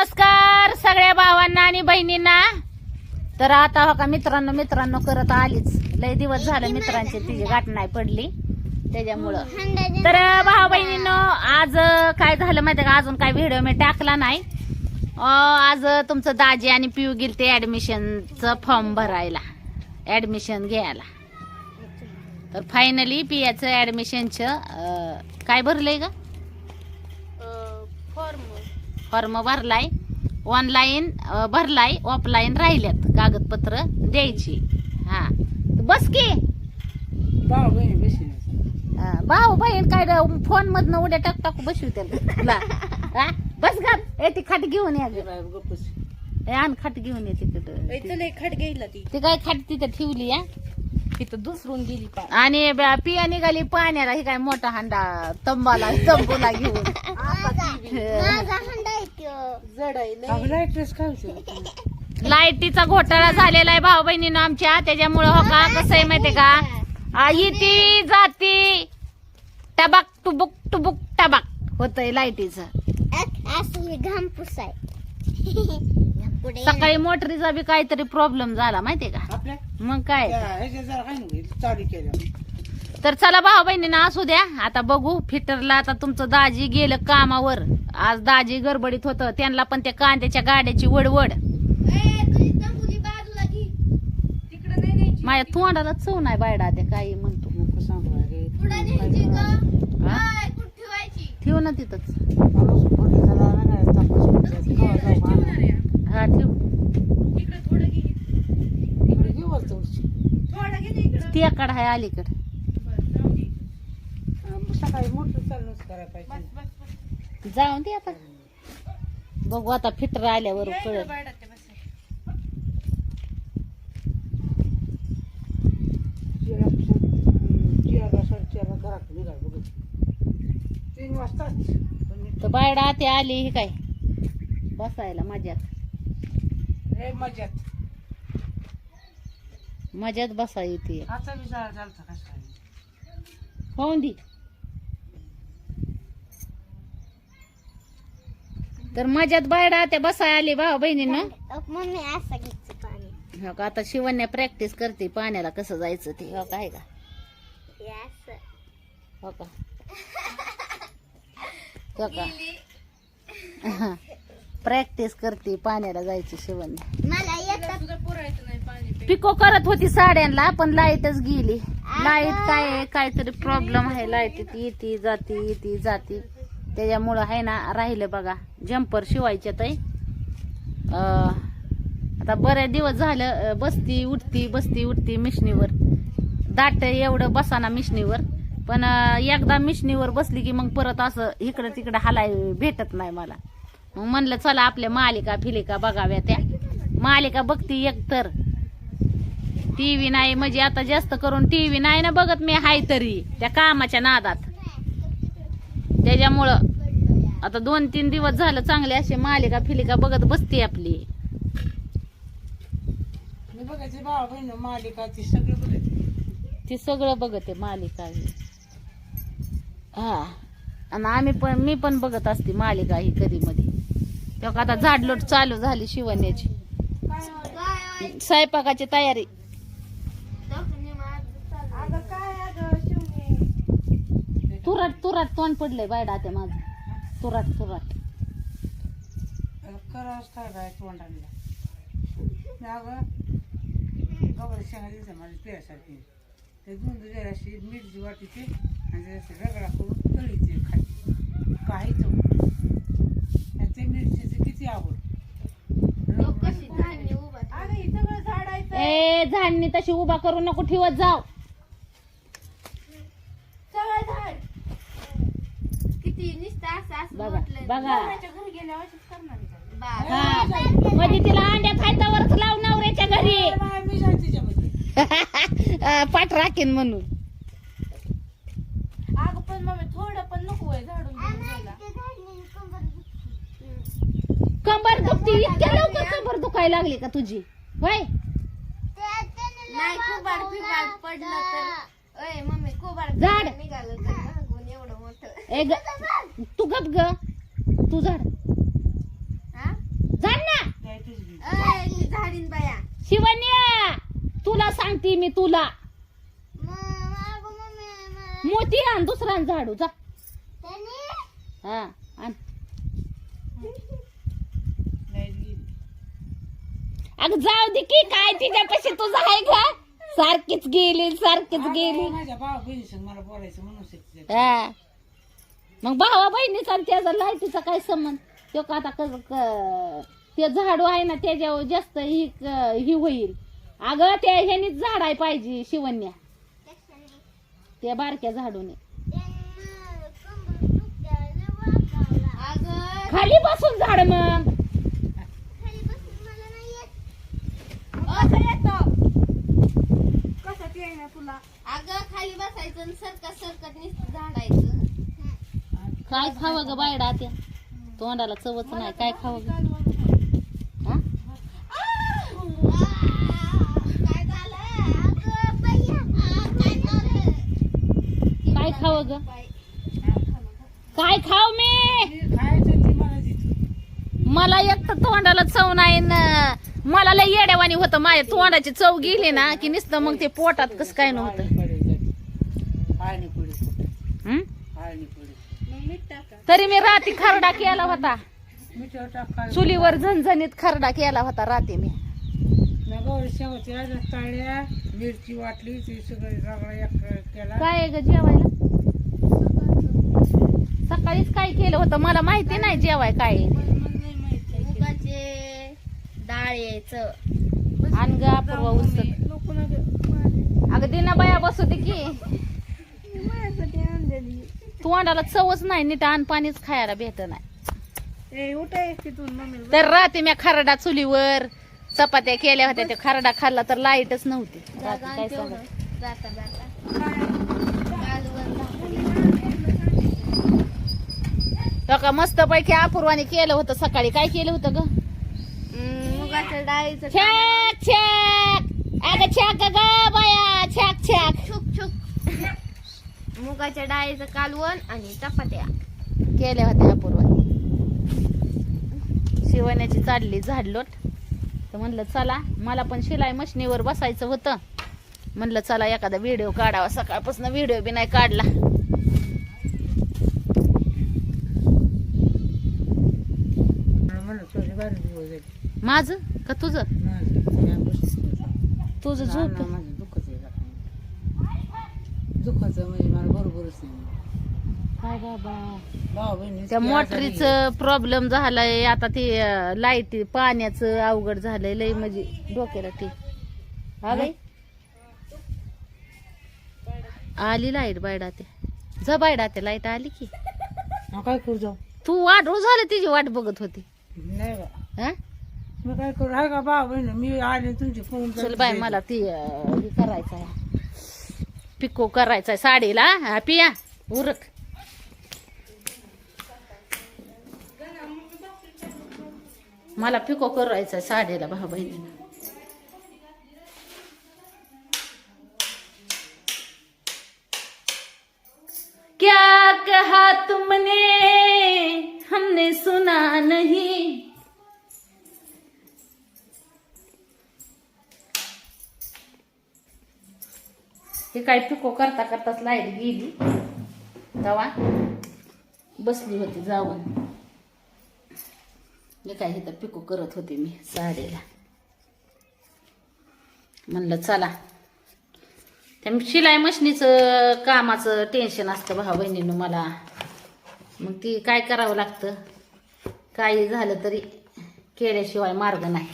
नमस्कार सगळ्या भावांना आणि बहिणींना. तर आता हो का मित्रांनो मित्रांनो करत आलीच. लय दिवस झालं मित्रांची तिची गाठ नाही पडली त्याच्यामुळं. तर भाऊ बहिणींनो आज काय झालं माहितीये का? अजून काय व्हिडिओ मी टाकला नाही. आज तुमचं दाजी आणि पिऊ गेल ते ऍडमिशनचं फॉर्म भरायला. ऍडमिशन घ्यायला. तर फायनली पियाचं ऍडमिशनचं काय भरलंय का फॉर्म भरलाय ऑनलाईन भरलाय ऑफलाईन राहिल्यात कागदपत्र द्यायची. हा. बस की. भाऊ बहिणी बसली हा, भाऊ बहीण काय फोन मधनं उड्या टाक टाकू बसू त्याला हा, बस घाल ए ती खाट घेऊन या गं. गप्पच ए, आण खाट घेऊन ये तिकडं खाट घ्यायला ती. ती काय खाट तिथं ठेवली या तिथं दुसरून गेली आणि पिया निघाली पाण्याला ही काय मोठा हांडा तंबाला तंबूला घेऊन. जड आहे लय. आपला ड्रेस काय होतं? लाईटीचा घोटाळा झालेला आहे भाऊ बहिणीनं आमच्या. त्याच्यामुळं हो का? कसं आहे माहितीये का? आ, येती जाती. टबाक टुबुक टुबुक टबाक होतय लाईटीचं. घाम पुसाय सकाळी मोटरीचा बी काहीतरी प्रॉब्लेम झाला माहितीये का? आपल्या? मग काय? त्या ह्याच्या जरा काय नाही चालू केलं. तर चला भाऊ बहिणीनं असू द्या. आता बघू फिटरला आता तुमचं दाजी गेलं कामावर. आज दाजी गडबडीत होतं. त्यांना पण त्या कांद्याच्या गाड्याची वडवड. माझ्या तोंडाला चव नाही बायडा ते काही म्हणतो. ठेव ना तिथंच. हा ठेव. ती आकड आहे अलीकडे. सकाळी मोठं चालूच करायला पाहिजे. बस बस. जाऊन दे आता. बघू आता फिटर आल्यावर कळत तीन वाजताच तर बायडा आते आली ही काय? बसायला मजात मजात मजात बसा येते. होऊन दे. तर मजात बायडा त्या बसाय आली भाऊ बहिणीनं. मम्मी असं घ्यायचं पाणी. हो का आता शिवण्या प्रॅक्टिस करते पाण्याला कसं जायचं ते हो का आहे का? हे असं. हो का? हो का? प्रॅक्टिस करते पाण्याला जायची शिवण्या. मला येतं. सुद्धा पुरायचं नाही पाणी प्यायला. पिको करत होती साड्यांना पण लाईटच गेली. लाइट काय आहे? काहीतरी प्रॉब्लेम आहे. लाइट येते जाते येते जाते. त्याच्यामुळं आहे ना राहिलं बघा. जम्पर शिवायचे ते आता बऱ्याच दिवस झालं बसती उठती बसती उठती मिशनीवर. दाट एवढं बसाना मिशनीवर. पण एकदा मिशनीवर बसली की मग परत असं इकडं तिकडं हालाय भेटत नाही मला. मग म्हणलं चला आपल्या मालिका फिलिका बघाव्या त्या. मालिका बघती एकतर टीव्ही नाही म्हणजे आता जास्त करून टी व्ही नाही ना बघत मी हाय तरी त्या कामाच्या नादात. त्याच्यामुळं आता दोन तीन दिवस झालं चांगले असे मालिका फिलिका बघत बसते आपली. मी बघायचे भाऊ बहीण मालिका ती सगळं बघायचे ती सगळं बघते मालिका ही. हा. आणि आम्ही पण मी पण बघत असते मालिका ही कधी मध्ये तेव्हा आता झाडलोट चालू झाली शिवण्याची. स्वयंपाकाची तयारी अगं काय अगं शिवणे तुराट तुराट तोंड पडलंय बायडा ते माझं तुराट तुराट. करावंच काय तोंडाला. अगं ते वाटीची आणि रगडा करून तळीची खायची. काही चव आणि ते मिरचीची किती आवड. ए झाडणी तशी उभा करू नको ठेवत जाव सगळं झाड किती नुसतं असं असं बघा, म्हटलंय. बघा. नवऱ्याच्या घरी गेल्यावर अशीच करणार आहे का? बा- हा. म्हणजे तिला अंड्या खायच्यावरच लाव नवऱ्याच्या घरी. नाही, मी जाईन तिच्यामध्ये अं, पाठ राखीन म्हणून. अगं पण मम्मी थोडं पण नको आहे झाडून बिडून द्यायला. कंबर दुखती. इतक्या लवकर कंबर दुखायला लागली का तुझी? होय? नाही कुबाड फिबाड पडलं तर ओय मम्मी कुबाड झाड. निघालं तर. ए ग तू गप ग. तू झाड. झाड ना. झाडीन शिवन्या तुला सांगते मी तुला. मोती आण दुसरा आण झाडू जा. अग जाऊ दे की काय तिच्यापाशी तुझं आहे का? सारखीच गेली सारखीच गेली. माझ्या भावा मला बोलायचं म्हणून मग भावा बहिणीचा आणि त्याचा लाईटीचा काय संबंध? तो का आता ते झाडू आहे ना त्याच्यावर जास्त ही क- ही होईल. अगं त्या ह्यानीच झाडाय पाहिजे शिवण्या. त्या बारक्या झाडूने. अगं खाली बसून झाड मग. असं येतो. अगं खाली बसायचं आणि सरकत सरकत नुसतं झाडायचं. काय खावं ग बायडा त्या तोंडाला चवच नाही. काय खावं ग? हा? काय झालं अगं बाई, आ, काय झालं काय खावं ग? काय खाव मी? मला एक तर तोंडाला चव नाही न. मला लय येड्यावानी होतं. माझ्या तोंडाची चव गेली ना की नुसतं मग ते पोटात कसं काय नव्हतं आळणी पुढे हं? आळणी पुढे तरी मी राती खरडा केला होता. चुलीवर झणझणीत खरडा केला होता राती मी. मिरची वाटली ती सगळं काय आहे ग जेवायला? सकाळीच काय केलं होतं? मला माहिती नाही जेवाय काय आहे ते. मुगाचे डाळ यायचं. आण ग अपूर्वा उसत अगं दिना बाया बसू दे की. तोंडाला चवच नाही नीट आण पाणीच खायला भेट नाही. तर रात्री मी खरडा चुलीवर. चपात्या केल्या होत्या ते खरडा खाल्ला तर लाईटच नव्हती. रात्री काय सांगत जाता जाता. कालवण तो का मस्त पैकी अपूर्वाने केलं होतं सकाळी. काय केलं होतं ग? हम्म, मुगाच्या डाळीचं छाक छाक. अगं छाक ग बाया छुक. छुक मुगाच्या डाळीचं कालवण आणि चपात्या. केल्या होत्या अपूर्वाने शिवण्याची चालली झाडलोट. तर म्हणलं चला मला पण शिलाई मशनीवर बसायचं होतं. म्हणलं चला एखादा व्हिडिओ काढावा. सकाळपासून व्हिडिओ बी नाही काढला. माझं का तुझं. तुझं झोप ना, माझं दुःखच आहे का. दुःखाचं म्हणजे मला बरोबरच नाही काय बाबा? भाऊ बहिणी त्या मोटरीचं प्रॉब्लेम झालाय आता ते लाइट पाण्याचं अवघड झालंय लय म्हणजे डोक्याला ते हा बाई. आली लाइट बायडा ते जा बायडा ते लाइट आली की. काय करू जाऊ? तू वाट रोज झालं तिची वाट बघत होती. नाही बा. हा? मी काय करू? का भाऊ बहिणी? मी आले तुमची फोन चल बाय मला ती करायचं आहे पिको करायचा आहे साडीला. हा पिया उरक. मला पिको करायचा आहे साडीला भाऊ बहिणीला. क्या कहा तुमने? हमने सुना नहीं. ती काय पिको करता करताच लाइट गेली. तवा बसली होती जाऊन. मी काय इथं पिको करत होते मी साडीला. म्हणलं चला. त्या शिलाई मशनीचं कामाचं टेन्शन असतं भाऊ बहिणीनं मला. मग ती काय करावं लागतं? काही झालं तरी केल्याशिवाय मार्ग नाही.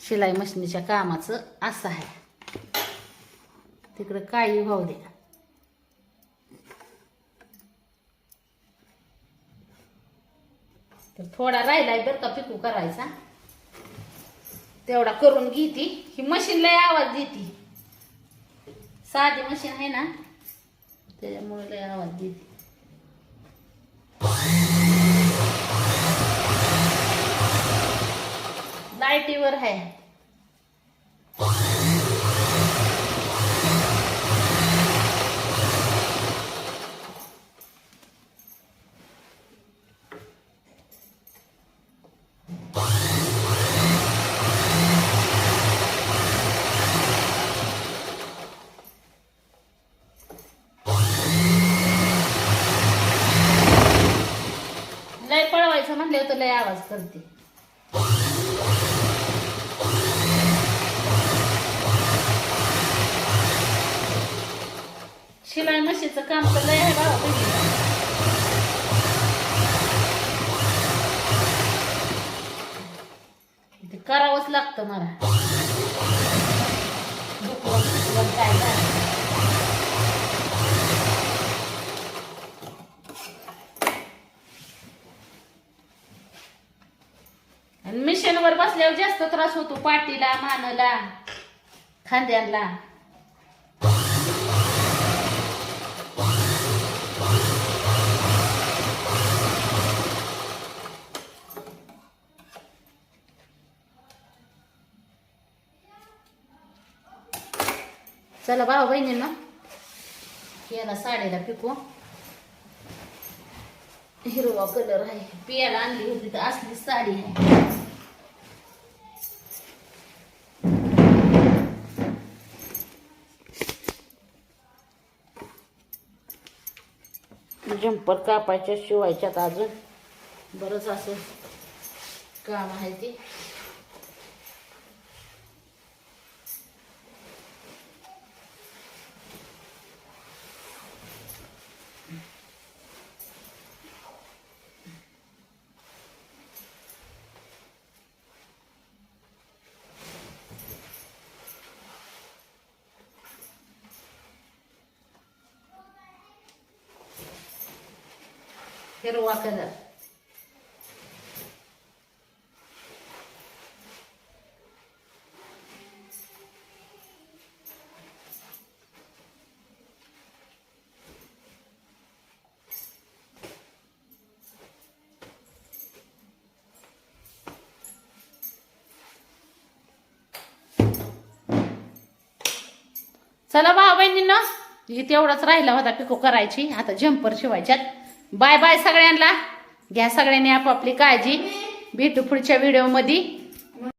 शिलाई मशनीच्या कामाचं असं आहे. तिकडं काही भाऊ द्या तर थोडा राहिलाय बरं का पिकू करायचा. तेवढा करून घेती. ही मशीन लय आवाज देते. साधी मशीन आहे ना त्याच्यामुळे लय आवाज देते. लाईटीवर आहे. तर लय आवाज करते. शिलाई मशीचं काम तर लय आहे बाबा ते करावंच लागतं मला दुखवून दुखवून काय झालं आणि मिशनवर बसल्यावर जास्त त्रास होतो पाठीला मानला खांद्यांना चला भाऊ बहिणींना. याला साडीला पिको. हिरवा कलर आहे. पियाला आणली होती तर असली साडी आहे. जंपर कापायच्या शिवायच्यात अजून. बरंच असं काम आहे ते. हिरवा कलर चला भाऊ बहिणींना ही तेवढाच राहिला होता पिको करायची. आता जम्पर शिवायच्यात. बाय बाय सगळ्यांना. घ्या सगळ्यांनी आपापली काळजी. भेटू पुढच्या व्हिडिओमध्ये